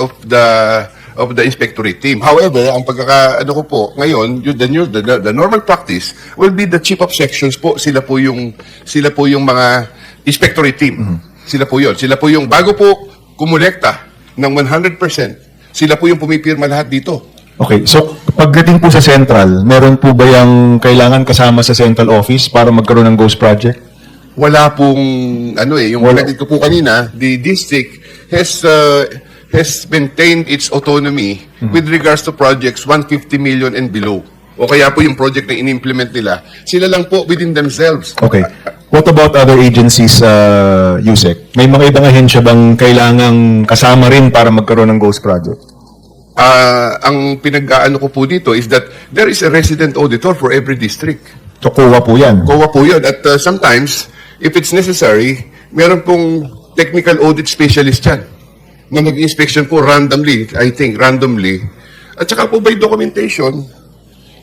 of the of the inspectorate team. However, ang pagkaka ano ko po ngayon, yun, the, new, the, the, the normal practice will be the chief of sections po. Sila po yung sila po yung mga inspectorate team. Sila po yun. Sila po yung bago po kumulekta ng 100%, sila po yung pumipirma lahat dito. Okay, so pagdating po sa central, meron po ba yung kailangan kasama sa central office para magkaroon ng ghost project? wala pong ano eh yung wala. ko po kanina the district has uh, has maintained its autonomy with regards to projects 150 million and below o kaya po yung project na in-implement nila sila lang po within themselves Okay. What about other agencies, uh, Yusek? May mga ibang ahensya bang kailangang kasama rin para magkaroon ng ghost project? Ah, ang pinag-aano ko po dito is that there is a resident auditor for every district So, kuha po yan. COA po yun at uh, sometimes if it's necessary meron pong technical audit specialist yan na nag-inspection po randomly, I think, randomly. At saka po by documentation,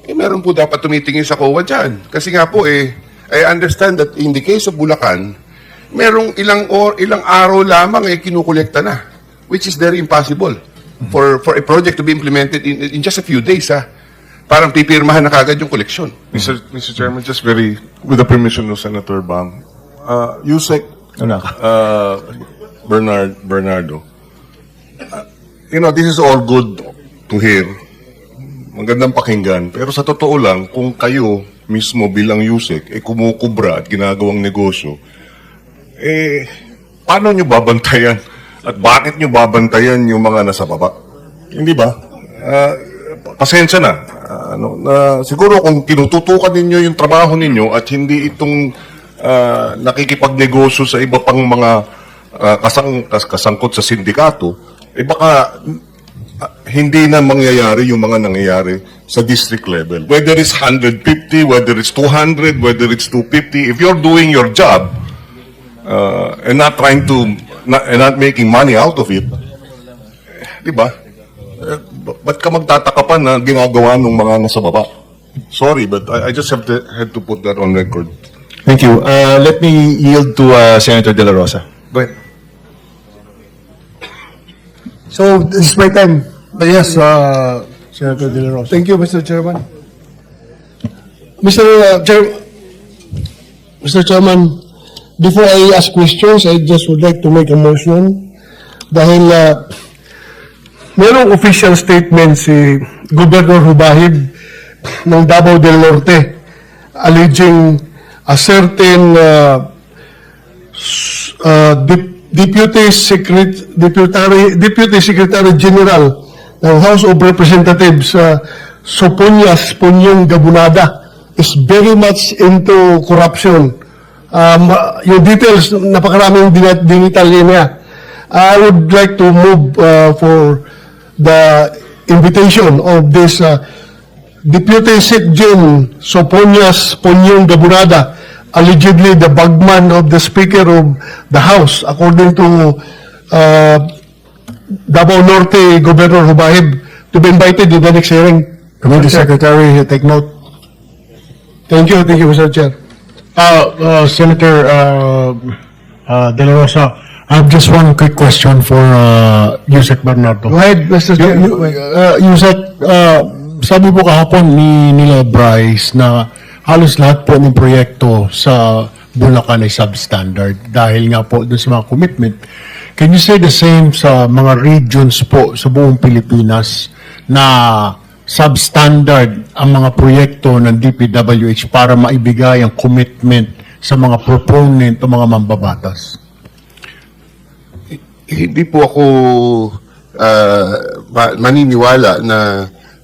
eh meron po dapat tumitingin sa COA dyan. Kasi nga po eh, I understand that in the case of Bulacan, merong ilang or ilang araw lamang eh kinukolekta na, which is very impossible for for a project to be implemented in, in just a few days ha. Parang pipirmahan na kagad yung koleksyon. Mr. Mr. Chairman, just very, with the permission of Senator Bam, uh, Yusek, Ano? uh, Bernard, Bernardo, you know, this is all good to hear. Magandang pakinggan. Pero sa totoo lang, kung kayo mismo bilang Yusek, eh kumukubra at ginagawang negosyo, eh, paano nyo babantayan? At bakit nyo babantayan yung mga nasa baba? Hindi ba? Ah, pasensya na. Ah, ano, na siguro kung tinututukan ninyo yung trabaho ninyo at hindi itong ah, nakikipagnegosyo sa iba pang mga ah, kasang, kas, kasangkot sa sindikato, eh baka ah, hindi na mangyayari yung mga nangyayari sa district level. Whether it's 150, whether it's 200, whether it's 250, if you're doing your job, uh, and not trying to not, and not making money out of it, di ba? Eh, ba- ba't ka magtataka pa na ginagawa ng mga nasa baba? Sorry, but I, I just have to had to put that on record. Thank you. Uh, let me yield to uh, Senator De La Rosa. Go ahead. So, this is my time. But yes, uh, Senator De La Rosa. Thank you, Mr. Chairman. Mr. uh, Chair, Mr. Chairman, before I ask questions, I just would like to make a motion dahil uh, merong official statement si Governor Hubahib ng Davao del Norte alleging a certain uh, uh, Dep- Deputy Secret Deputy Deputy Secretary General ng House of Representatives uh, Soponias Punyong Gabunada is very much into corruption. Um, yung details, napakaraming din- dinitalya niya. I would like to move uh, for the invitation of this uh, Deputy Secgen Soponias Ponyong Gabunada, allegedly the bagman of the Speaker of the House, according to uh, Davao Norte Governor Hubahib, to be invited in the next hearing. Committee Secretary, take note. Thank you, thank you, Mr. Chair. Uh, uh, Senator uh, uh, De La Rosa, I have just one quick question for uh, Yusek Bernardo. Go ahead, Mr. Chair. You, uh, Yusek, uh, sabi po kahapon ni nila Bryce na halos lahat po ng proyekto sa Bulacan ay substandard dahil nga po dun sa mga commitment. Can you say the same sa mga regions po sa buong Pilipinas na substandard ang mga proyekto ng DPWH para maibigay ang commitment sa mga proponent o mga mambabatas? hindi po ako ma- maniniwala na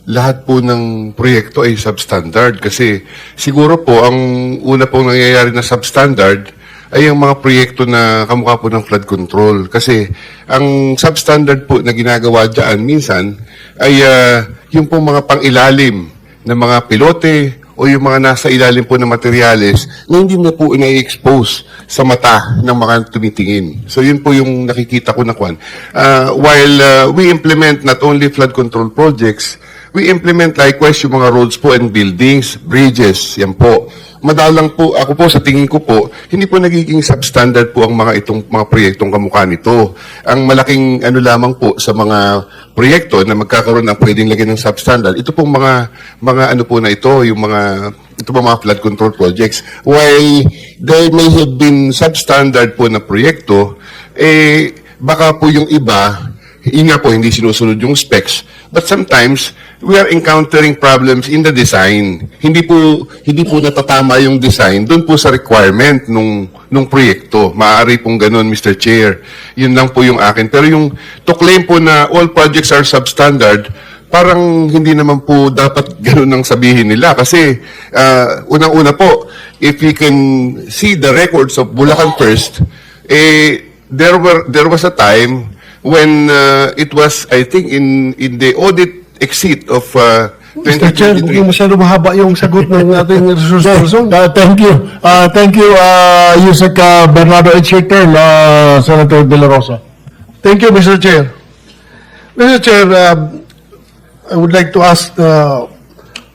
lahat po ng proyekto ay substandard kasi siguro po ang una pong nangyayari na substandard ay ang mga proyekto na kamukha po ng flood control kasi ang substandard po na ginagawa dyan minsan ay ah, yung pong mga pangilalim ng mga pilote o yung mga nasa ilalim po ng materyales na hindi na po na-expose sa mata ng mga tumitingin. So yun po yung nakikita ko na kwan. Uh, while uh, we implement not only flood control projects, we implement likewise yung mga roads po and buildings, bridges, yan po. Madalang po, ako po sa tingin ko po, hindi po nagiging substandard po ang mga itong mga proyektong kamukha nito. Ang malaking ano lamang po sa mga proyekto na magkakaroon ng pwedeng lagyan ng substandard, ito pong mga mga ano po na ito, yung mga ito po mga flood control projects. While there may have been substandard po na proyekto, eh baka po yung iba yun nga po, hindi sinusunod yung specs. But sometimes, we are encountering problems in the design. Hindi po, hindi po natatama yung design doon po sa requirement nung, nung proyekto. Maaari pong ganun, Mr. Chair. Yun lang po yung akin. Pero yung to claim po na all projects are substandard, parang hindi naman po dapat ganun ang sabihin nila. Kasi, ah, unang-una po, if we can see the records of Bulacan First, eh, there were there was a time when uh, it was I think in in the audit exit of uh, Mr. Chair, hindi 2023 masyado mahaba yung sagot ng ating resource person. Uh, thank you. Uh, thank you, uh, Yusek uh, Bernardo. Your turn, uh, Senator De La Rosa. Thank you, Mr. Chair. Mr. Chair, um, I would like to ask uh,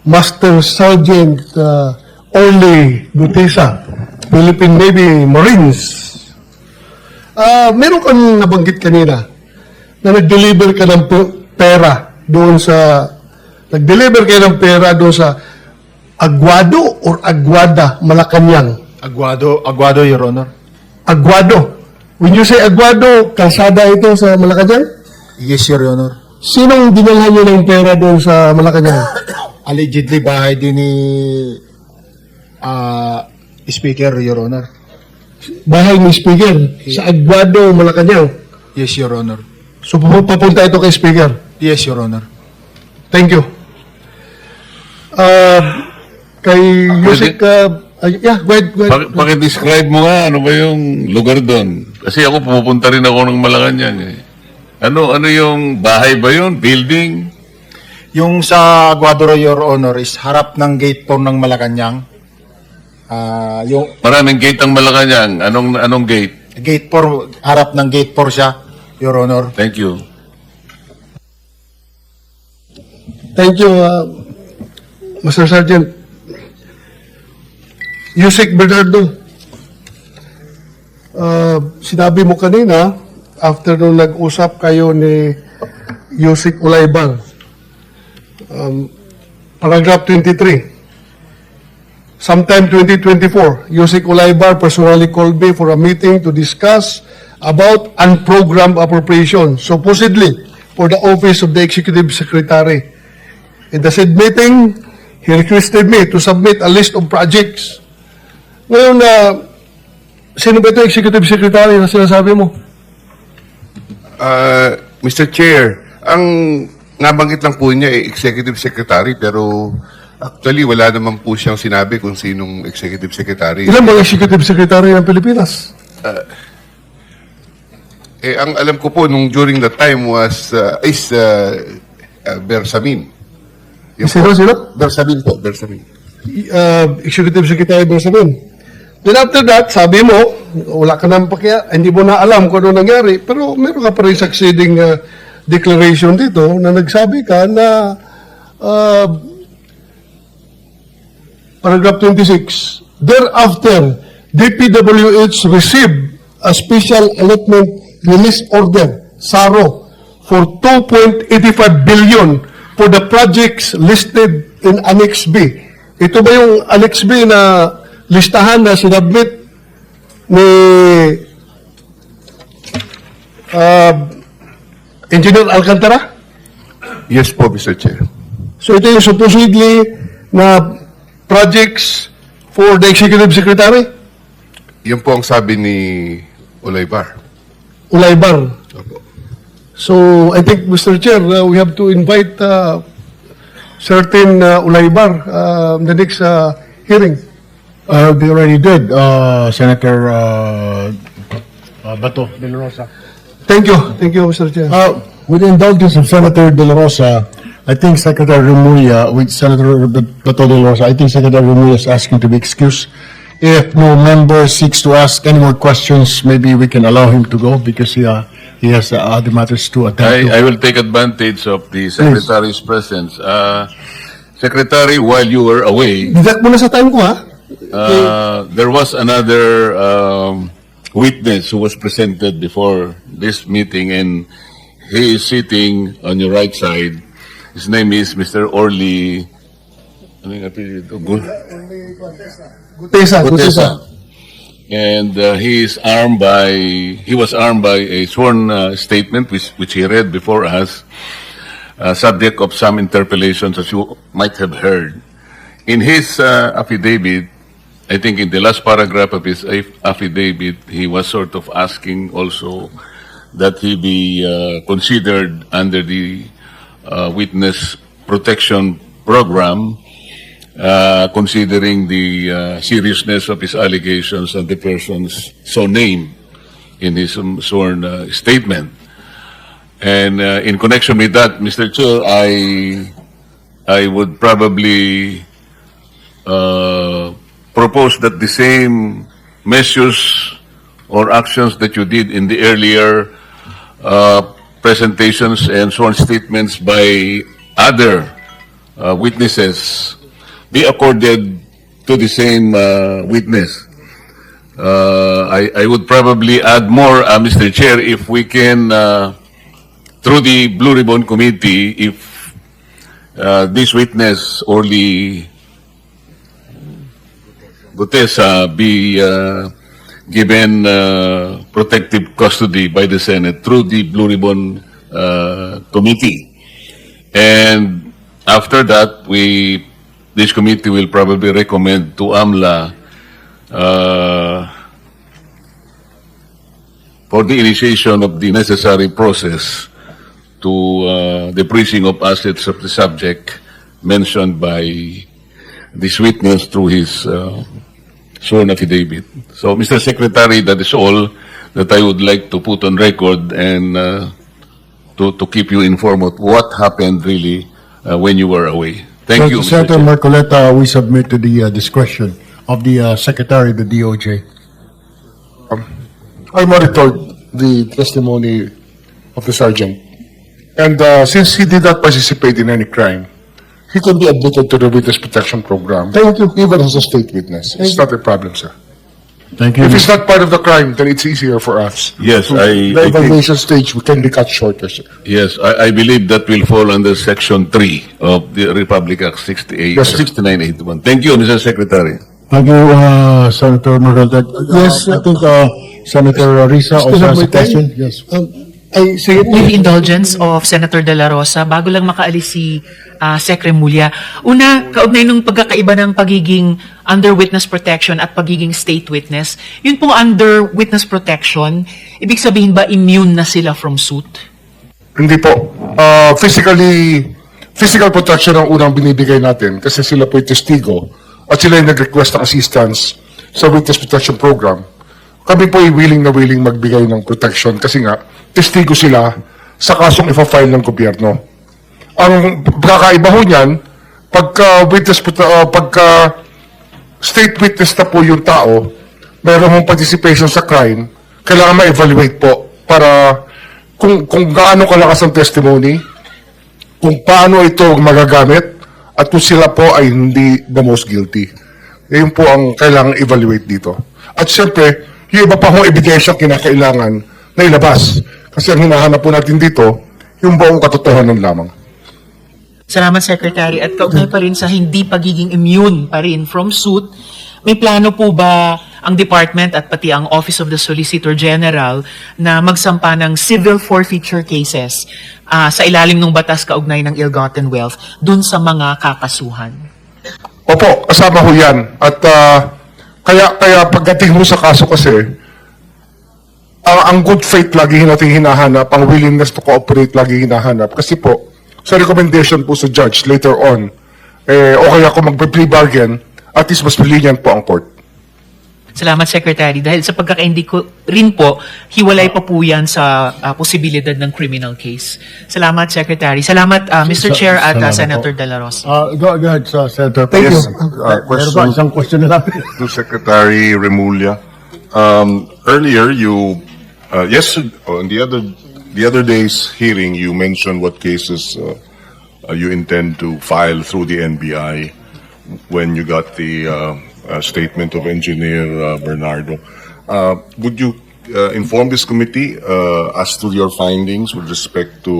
Master Sergeant uh, Orly Gutesa, Philippine Navy Marines. Ah, meron kang nabanggit kanina na nag-deliver ka ng pe- pera doon sa nag-deliver kayo ng pera doon sa Aguado or Aguada, Malacanang. Aguado, Aguado, Your Honor. Aguado. When you say Aguado, kalsada ito sa Malacanang? Yes, Your Honor. Sinong dinalhan niyo ng pera doon sa Malacanang? Allegedly, bahay din ni ah, Speaker, Your Honor. Bahay ni Speaker sa Aguado, Malacanang. Yes, Your Honor. So papunta ito kay Speaker. Yes, Your Honor. Thank you. Uh, kay Yusik, uh, ay- yeah, go ahead, go ahead. Paki- Paki-describe mo nga, ano ba yung lugar doon? Kasi ako pumupunta rin ako ng Malacanang eh. Ano, ano yung bahay ba yun? Building? Yung sa Aguadoro, Your Honor, is harap ng gate 4 ng Malacanang. Ah, yung Maraming gate ang Malacanang. Anong, anong gate? gate 4, harap ng gate 4 siya, Your Honor. Thank you. Thank you, uh, Master Sergeant. Yusik Bernardo, uh, sinabi mo kanina, after nung nag-usap kayo ni Yusik Ulayban, um, paragraph 23, Sometime 2024, Yusik Ulaybar personally called me for a meeting to discuss about unprogrammed appropriation, supposedly for the office of the Executive Secretary. In the said meeting, he requested me to submit a list of projects. Ngayon na, sino ba ito Executive Secretary na sinasabi mo? Uh, Mr. Chair, ang nabanggit lang po niya ay Executive Secretary pero actually wala naman po siyang sinabi kung sinong Executive Secretary. Ilan ba Executive Secretary ng Pilipinas? Eh, ang alam ko po nung during that time was uh, is uh, uh, Bersamin. Yung Sino, po- sino? Bersamin po, Bersamin. uh, Executive Secretary Benjamin. Then after that, sabi mo, wala ka nang pakiya, hindi mo na alam kung ano nangyari, pero meron ka pa rin succeeding uh, declaration dito na nagsabi ka na uh, paragraph 26, thereafter, DPWH received a special allotment release order, SARO, for 2.85 billion for the projects listed in Annex B. Ito ba yung Annex B na listahan na sinabit ni uh, Engineer Alcantara? Yes po, Mr. Chair. So ito yung supposedly na projects for the Executive Secretary? Yan po ang sabi ni Ulaybar. Ulaybar. So, I think, Mr. Chair, uh, we have to invite uh, certain uh, Ulaybar uh, the next uh, hearing. Uh, they already did, uh, Senator uh, uh, Bato De La Rosa. Thank you. Thank you, Mr. Chair. Uh, with the indulgence of Senator De La Rosa, I think Secretary Remulla, with Senator Bato De La Rosa, I think Secretary Remulla is asking to be excused. If no member seeks to ask any more questions, maybe we can allow him to go because he uh, he has uh, other matters to attend to. I, I will take advantage of the Secretary's presence. Uh, Secretary, while you were away, Didak mo na sa time ko, ha? uh, there was another um, witness who was presented before this meeting, and he is sitting on your right side. His name is Mr. Orly. Ano yung apelyido? Gu- Gutesa, Gutesa. And uh, he is armed by he was armed by a sworn uh, statement which which he read before us, uh, subject of some interpellations as you might have heard. In his uh, affidavit, I think in the last paragraph of his aff- affidavit, he was sort of asking also that he be uh, considered under the uh, witness protection program uh, considering the uh, seriousness of his allegations and the persons so named in his um, sworn uh, statement. And uh, in connection with that, Mr. Chair, I, I would probably uh, propose that the same measures or actions that you did in the earlier uh, presentations and sworn statements by other uh, witnesses be accorded to the same uh, witness. Uh, I, I would probably add more, uh, Mr. Chair, if we can, uh, through the Blue Ribbon Committee, if uh, this witness, Orly Gutesa, be uh, given uh, protective custody by the Senate through the Blue Ribbon uh, Committee. And after that, we, this committee will probably recommend to AMLA uh, for the initiation of the necessary process to uh, the freezing of assets of the subject mentioned by this witness through his uh, sworn affidavit. So, Mr. Secretary, that is all that I would like to put on record and uh, to, to keep you informed of what happened really uh, when you were away. Thank you, Mr. Senator Chair. Marcoleta, we submit to the uh, discretion of the uh, Secretary of the DOJ. I monitored the testimony of the sergeant. And uh, since he did not participate in any crime, he can be admitted to the witness protection program. Thank you. Even as a state witness. It's not a problem, sir. Thank you. If it's not part of the crime, then it's easier for us. Yes, I- The I think- evaluation stage we can be cut shorter, sir. Yes, I, I believe that will fall under Section 3 of the Republic Act 68, Yes, sir. 6981. Thank you, Mr. Secretary. Thank you, uh, Senator Marcoleta. Yes, I think uh, Senator Risa also has a question. Yes. Um, ay, po. with the indulgence of Senator De La Rosa, bago lang makaalis si uh, Secre Mulya. Una, kaugnay nung pagkakaiba ng pagiging under witness protection at pagiging state witness, yun pong under witness protection, ibig sabihin ba immune na sila from suit? Hindi po. Uh, physically, physical protection ang unang binibigay natin kasi sila po yung testigo at sila yung nag-request ng assistance sa witness protection program. Kami po ay willing na willing magbigay ng protection kasi nga, testigo sila sa kasong ipa-file ng gobyerno. Ang pagkakaiba ho niyan, pagka witness, uh, pagka state witness na po yung tao, meron mong participation sa crime, kailangan ma-evaluate po para kung, kung gaano kalakas ang testimony, kung paano ito magagamit, at kung sila po ay hindi the most guilty. Yun po ang kailangan evaluate dito. At siyempre, yung iba pa hong ebidensya kinakailangan na ilabas. Kasi ang hinahanap po natin dito, yung buong katotohanan lamang. Salamat, Secretary. At kaugnay pa rin sa hindi pagiging immune pa rin from suit, may plano po ba ang department at pati ang Office of the Solicitor General na magsampa ng civil forfeiture cases ah, sa ilalim ng batas kaugnay ng ill-gotten wealth dun sa mga kakasuhan? Opo, kasama ho yan. At ah, kaya, kaya pagdating mo sa kaso kasi, ang, ang good faith lagi natin hinahanap, ang willingness to cooperate lagi hinahanap. Kasi po, sa recommendation po sa judge later on, eh, okay ako mag-plea bargain, at least mas lenient po ang court. Salamat, Secretary. Dahil sa pagkakaindi ko rin po, hiwalay pa po yan sa ah, posibilidad ng criminal case. Salamat, Secretary. Salamat, ah, Mr. Sa- Chair at salamat Senator po. De La Rosa. Uh, go, go ahead, uh, Senator. Thank Yes. you. Uh, Meron question isang question na lang? to Secretary Remulla. Um, earlier, you, uh, yes, on the other the other day's hearing, you mentioned what cases uh, uh, you intend to file through the NBI when you got the uh, uh, statement of Engineer uh, Bernardo. Uh, Would you uh, inform this committee uh, as to your findings with respect to